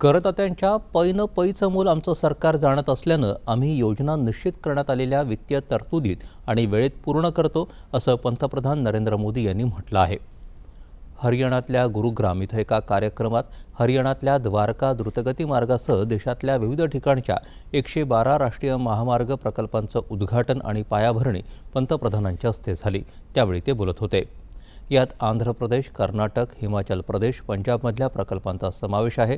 करदात्यांच्या पैन पैचं मूल आमचं सरकार जाणत असल्यानं आम्ही योजना निश्चित करण्यात आलेल्या वित्तीय तरतुदीत आणि वेळेत पूर्ण करतो असं पंतप्रधान नरेंद्र मोदी यांनी म्हटलं आहे. हरियाणातल्या गुरुग्राम इथं एका कार्यक्रमात हरियाणातल्या द्वारका द्रुतगती मार्गासह देशातल्या विविध ठिकाणच्या एकशे बारा राष्ट्रीय महामार्ग प्रकल्पांचं उद्घाटन आणि पायाभरणी पंतप्रधानांच्या हस्ते झाली. त्यावेळी ते बोलत होते. यात आंध्र प्रदेश कर्नाटक हिमाचल प्रदेश पंजाबमधल्या प्रकल्पांचा समावेश आहे.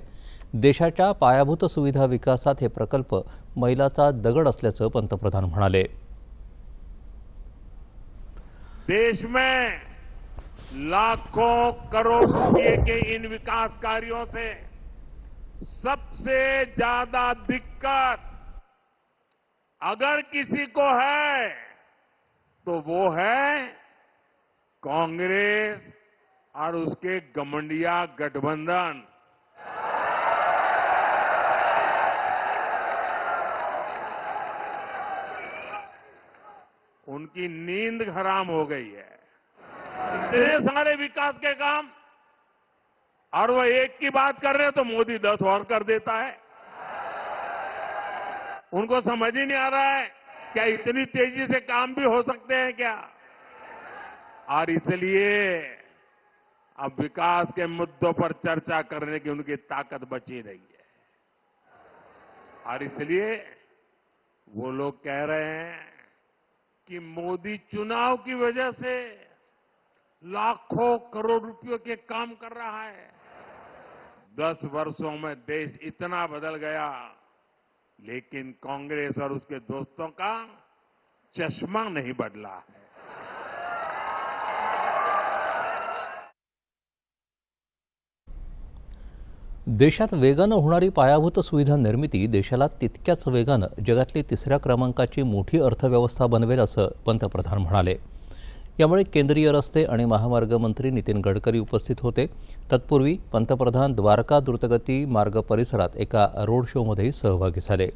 देशाच्या पायाभूत सुविधा विकासात हे प्रकल्प मैलाचा दगड असल्याचं पंतप्रधान म्हणाले. देश में लाखों करोड़ के इन विकास कार्यों से सबसे ज्यादा दिक्कत अगर किसी को है तो वो है कांग्रेस और उसके गमंडिया गठबंधन। उनकी नींद हराम हो गई है। इतने सारे विकास के काम, और वो एक की बात कर रहे हैं तो मोदी दस और कर देता है। उनको समझ ही नहीं आ रहा है, क्या इतनी तेज़ी से काम भी हो सकते हैं क्या? और इसलिए अब विकास के मुद्दों पर चर्चा करने की उनकी ताकत बची रही है। और इसलिए वो लोग कह रहे हैं कि मोदी चुनाव की वजह से लाखों करोड़ रुपयों के काम कर रहा है। दस वर्षों में देश इतना बदल गया, लेकिन कांग्रेस और उसके दोस्तों का चश्मा नहीं बदला है। देशात वेगानं होणारी पायाभूत सुविधा निर्मिती देशाला तितक्याच वेगानं जगातली तिसऱ्या क्रमांकाची मोठी अर्थव्यवस्था बनवेल असं पंतप्रधान म्हणाले. यामुळे केंद्रीय रस्ते आणि महामार्ग मंत्री नितीन गडकरी उपस्थित होते. तत्पूर्वी पंतप्रधान द्वारका द्रुतगती मार्ग परिसरात एका रोड शोमध्येही सहभागी झाले.